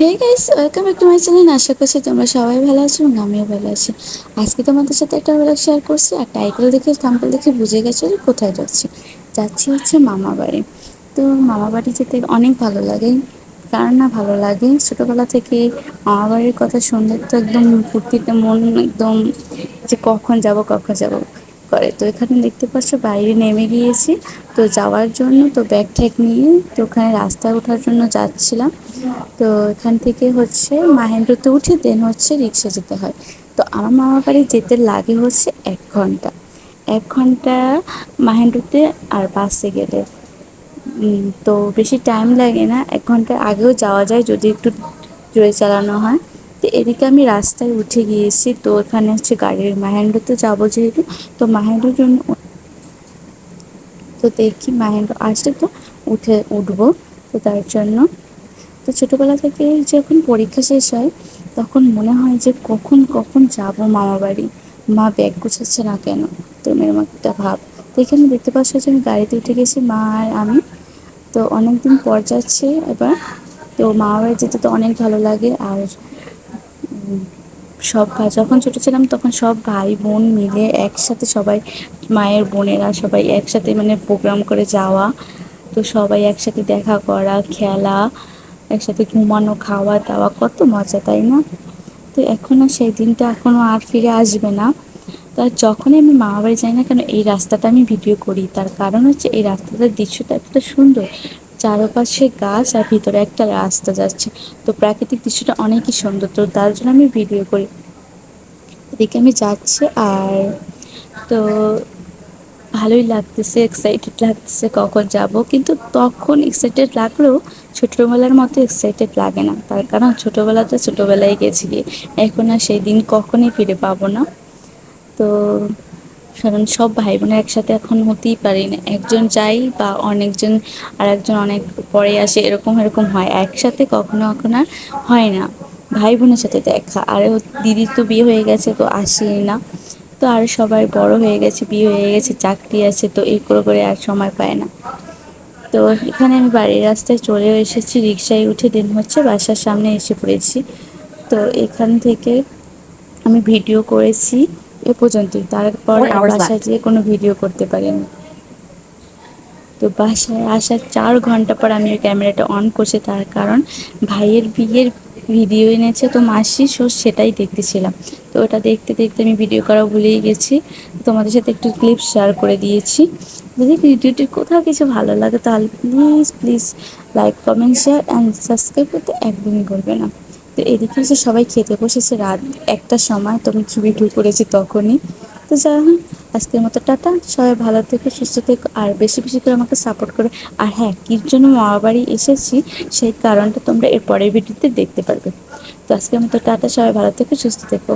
Hey guys welcome back to my channel আশা করছি তোমরা সবাই ভালো আছো এবং আমিও ভালো আছি। আজকে তোমাদের সাথে একটা ব্লগ শেয়ার করছি। আর টাইটেল দেখে থাম্পল দেখে বুঝে গেছো যে কোথায় যাচ্ছি। যাচ্ছি হচ্ছে মামা বাড়ি। তো মামা বাড়ি যেতে অনেক ভালো লাগে। কার না ভালো লাগে? ছোটোবেলা থেকে মামা বাড়ির কথা শুনলে তো একদম ফুর্তিতে মন একদম যে কখন যাব কখন যাব। করে। তো এখানে দেখতে পাচ্ছ বাইরে নেমে গিয়েছি। তো যাওয়ার জন্য তো ব্যাগ ঠ্যাগ নিয়ে তো ওখানে রাস্তায় ওঠার জন্য যাচ্ছিলাম। তো এখান থেকে হচ্ছে মাহেন্দ্রতে উঠে দেন হচ্ছে রিক্সা যেতে হয়। তো আমার মামা বাড়ি যেতে লাগে হচ্ছে এক ঘণ্টা। এক ঘণ্টা মাহেন্দ্রতে আর বাসে গেলে। তো বেশি টাইম লাগে না। এক ঘণ্টার আগেও যাওয়া যায় যদি একটু জোরে চালানো হয়। এদিকে আমি রাস্তায় উঠে গিয়েছি, তো এখানে হচ্ছে গাড়ির মাহেন্দ্রতে যাব যেহেতু, তো মাহেন্দ্রর জন্য তো দেখি মাহেন্দ্র আসলে তো উঠে উঠবো, তো তার জন্য। তো ছোটোবেলা থেকে যখন পরীক্ষা শেষ হয়, তখন মনে হয় যে কখন কখন যাব মামা বাড়ি। মা ব্যাগ গুছাচ্ছে না কেন? তো মেয়ের একটা ভাব। তো এখানে দেখতে পাচ্ছ যে আমি গাড়িতে উঠে গেছি, মা আর আমি। তো অনেক দিন পর যাচ্ছে এবার। তো মামা বাড়ি যেতে তো অনেক ভালো লাগে, আর সব ভাই, যখন ছোটো ছিলাম তখন সব ভাই বোন মিলে একসাথে সবাই মায়ের বোনেরা সবাই একসাথে মানে প্রোগ্রাম করে যাওয়া। তো সবাই একসাথে দেখা করা, খেলা, একসাথে ঘুমানো, খাওয়া দাওয়া, কত মজা, তাই না? তো এখন আর সেই দিনটা এখনও আর ফিরে আসবে না। তার যখনই আমি মামা বাড়ি যাই না কেন, এই রাস্তাটা আমি ভিডিও করি। তার কারণ হচ্ছে এই রাস্তাটার দৃশ্যটা এতটা সুন্দর। চারপাশে গাছ আর ভিতরে একটা রাস্তা যাচ্ছে। তো প্রাকৃতিক দৃশ্যটা অনেকই সুন্দর, তো তার জন্য আমি ভিডিও করি। এদিকে আমি যাচ্ছি আর তো ভালোই লাগতেছে এক্সাইটেড লাগতেছে কখন যাব। কিন্তু তখন এক্সাইটেড লাগলেও ছোটোবেলার মতো এক্সাইটেড লাগে না। তার কারণ ছোটোবেলাতে ছোটোবেলায় গেছি। গিয়ে এখন আর সেই দিন কখনই ফিরে পাবো না। তো কারণ সব ভাই বোনের একসাথে এখন হতেই পারি না। একজন যাই বা অনেকজন আর একজন অনেক পরে আসে, এরকম এরকম হয়। একসাথে কখনো কখনো হয় না। ভাই বোনের সাথে দেখা। আর দিদির তো বিয়ে হয়ে গেছে তো আসি না। তো আর সবাই বড় হয়ে গেছে, বিয়ে হয়ে গেছে, চাকরি আছে তো এই করে করে আর সময় পায় না। তো এখানে আমি বাড়ির রাস্তায় চলে এসেছি রিক্সায় উঠে দিন হচ্ছে বাসার সামনে এসে পড়েছি। তো এখান থেকে আমি ভিডিও করেছি। এ পর্যন্তই। তারপর বাসায় যেয়ে কোনো ভিডিও করতে পারিনি। তো বাসায় আসার চার ঘণ্টা পর আমি ওই ক্যামেরাটা অন করছি তার কারণ ভাইয়ের বিয়ের ভিডিও এনেছে তো মাসি সো সেটাই দেখতেছিলাম। তো ওটা দেখতে দেখতে আমি ভিডিও করা ভুলেই গেছি। তোমাদের সাথে একটু ক্লিপ শেয়ার করে দিয়েছি। যদি ভিডিওটি কোথাও কিছু ভালো লাগে তাহলে please please like comment share and subscribe করতে একদমই করবে না। তো এদিকে যে সবাই খেতে বসেছে রাত একটার সময়, তো আমি ভিডিও করেছি তখনই। তো যাই হোক, আজকের মতো টাটা। সবাই ভালো থেকে, সুস্থ থেকো, আর বেশি বেশি করে আমাকে সাপোর্ট করে। আর হ্যাঁ কির জন্য মামা বাড়ি এসেছি, সেই কারণটা তোমরা এর পরের ভিডিওতে দেখতে পারবে। তো আজকের মতো টাটা, সবাই ভালো থেকে, সুস্থ থেকো।